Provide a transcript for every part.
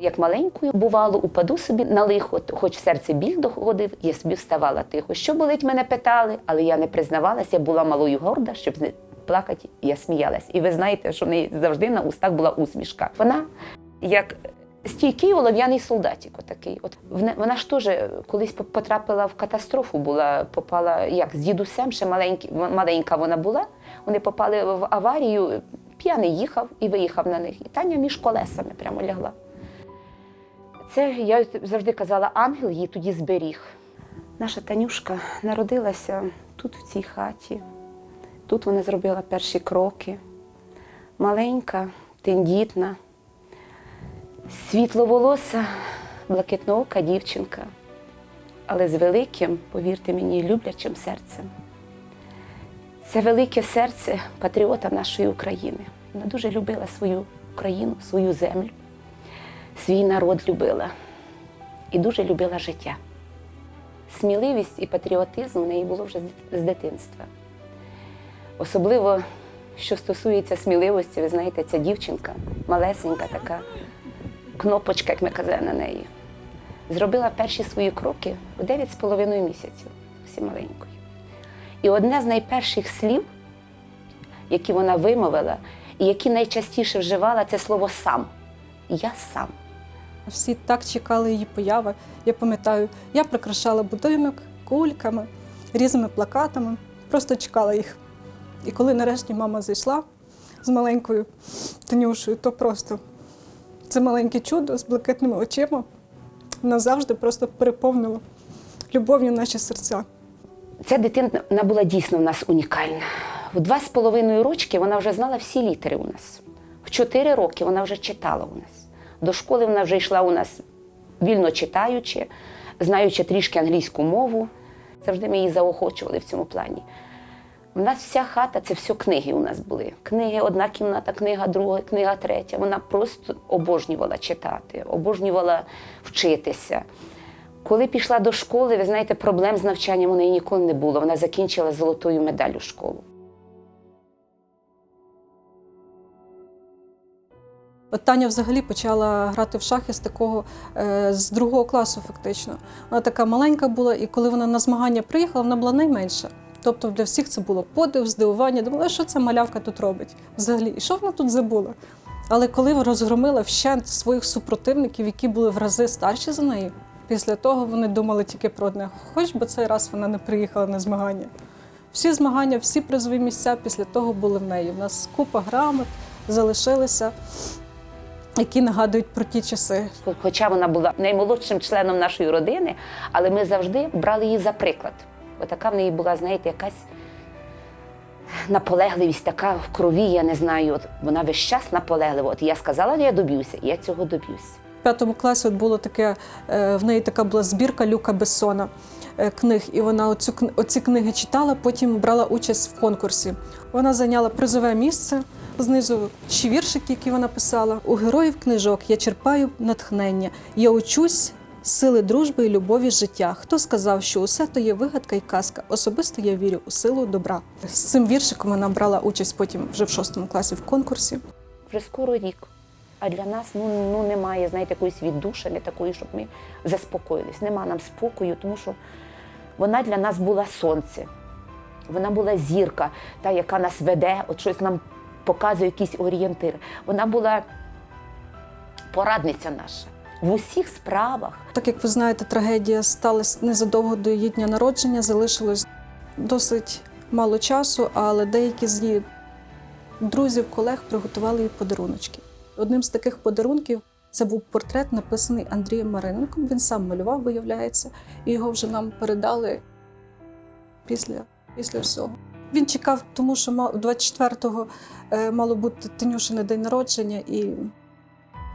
Як маленькою бувало, упаду собі на лихо, хоч в серці біль доходив, я собі вставала тихо. Що болить, мене питали, але я не признавалася, я була малою горда, щоб не плакати, я сміялась. І ви знаєте, що в неї завжди на устах була усмішка. Вона як стійкий олов'яний солдатик отакий. От вона ж теж колись по- потрапила в катастрофу, була, попала як з дідусем, ще маленькі, маленька вона була. Вони попали в аварію, п'яний їхав і виїхав на них. І Таня між колесами прямо лягла. Це я завжди казала, ангел її тоді зберіг. Наша Танюшка народилася тут, в цій хаті. Тут вона зробила перші кроки. Маленька, тендітна, світловолоса, блакитноока дівчинка, але з великим, повірте мені, люблячим серцем. Це велике серце патріота нашої України. Вона дуже любила свою Україну, свою землю, свій народ любила і дуже любила життя. Сміливість і патріотизм в неї було вже з- дитинства. Особливо, що стосується сміливості, ви знаєте, ця дівчинка, малесенька така кнопочка, як ми казали на неї, зробила перші свої кроки у 9,5 місяців, всі маленькою. І одне з найперших слів, які вона вимовила, і які найчастіше вживала, це слово сам. Я сам. Всі так чекали її появи. Я пам'ятаю, я прикрашала будинок кульками, різними плакатами, просто чекала їх. І коли нарешті мама зайшла з маленькою Танюшею, то просто це маленьке чудо з блакитними очима назавжди просто переповнило любов'ю наші серця. Ця дитина була дійсно в нас унікальна. В два з половиною рочки вона вже знала всі літери у нас. В чотири роки вона вже читала у нас. До школи вона вже йшла у нас вільно читаючи, знаючи трішки англійську мову. Завжди ми її заохочували в цьому плані. У нас вся хата це все книги у нас були. Книги, одна кімната, книга, друга, книга, третя. Вона просто обожнювала читати, обожнювала вчитися. Коли пішла до школи, ви знаєте, проблем з навчанням у неї ніколи не було. Вона закінчила золотою медаллю школу. Таня взагалі почала грати в шахи з такого е, з другого класу, фактично. Вона така маленька була, і коли вона на змагання приїхала, вона була найменша. Тобто для всіх це було подив, здивування. Думала, що ця малявка тут робить взагалі, і що вона тут забула. Але коли розгромила вщент своїх супротивників, які були в рази старші за неї, після того вони думали тільки про одне, хоч би цей раз вона не приїхала на змагання. Всі змагання, всі призові місця після того були в неї. У нас купа грамот залишилися, які нагадують про ті часи. Хоча вона була наймолодшим членом нашої родини, але ми завжди брали її за приклад. Отака в неї була, знаєте, якась наполегливість, така в крові, я не знаю. От вона весь час наполеглива. От я сказала, я доб'юся, і я цього доб'юся. В п'ятому класі от було таке, е, в неї така була збірка Люка Бессона е, книг, і вона оцю, оці книги читала, потім брала участь в конкурсі. Вона зайняла призове місце. Знизу ще віршики, які вона писала. У героїв книжок я черпаю натхнення. Я учусь сили дружби і любові життя. Хто сказав, що усе то є вигадка і казка? Особисто я вірю у силу добра. З цим віршиком вона брала участь потім вже в шостому класі в конкурсі. Вже скоро рік. А для нас ну, ну немає, знаєте, якоїсь віддушини такої, щоб ми заспокоїлись. Нема нам спокою, тому що вона для нас була сонце. Вона була зірка, та, яка нас веде, от щось нам показує якийсь орієнтир. Вона була порадниця наша в усіх справах. Так як ви знаєте, трагедія сталася незадовго до її дня народження, залишилось досить мало часу, але деякі з її друзів, колег приготували їй подаруночки. Одним з таких подарунків це був портрет, написаний Андрієм Мариненком. Він сам малював, виявляється, і його вже нам передали після, після всього. Він чекав, тому що ма- 24-го е, мало бути Танюшине день народження, і,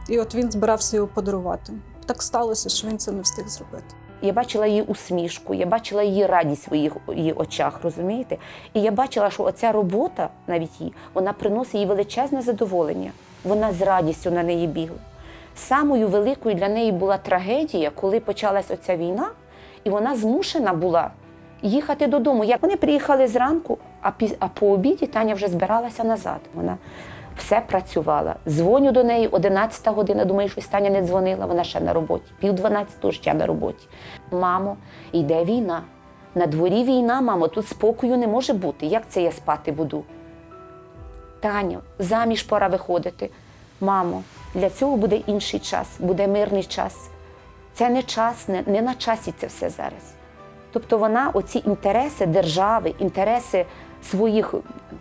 і от він збирався його подарувати. Так сталося, що він це не встиг зробити. Я бачила її усмішку, я бачила її радість в її, її очах, розумієте? І я бачила, що оця робота, навіть їй, вона приносить їй величезне задоволення. Вона з радістю на неї бігла. Самою великою для неї була трагедія, коли почалась оця війна, і вона змушена була їхати додому. Як вони приїхали зранку, а, а по обіді Таня вже збиралася назад. Вона все працювала. Дзвоню до неї 11 година. Думаю, що Таня не дзвонила, вона ще на роботі. Пів 12 ще на роботі. Мамо, йде війна. На дворі війна, мамо, тут спокою не може бути. Як це я спати буду? Таню, заміж пора виходити. Мамо, для цього буде інший час, буде мирний час. Це не час, не, не на часі це все зараз. Тобто вона оці інтереси держави, інтереси своїх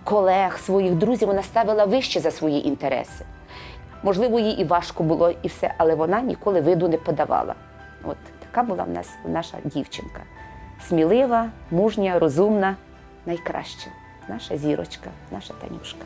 колег, своїх друзів, вона ставила вище за свої інтереси. Можливо, їй і важко було, і все, але вона ніколи виду не подавала. От така була в нас наша дівчинка. Смілива, мужня, розумна, найкраща. Наша зірочка, наша Танюшка.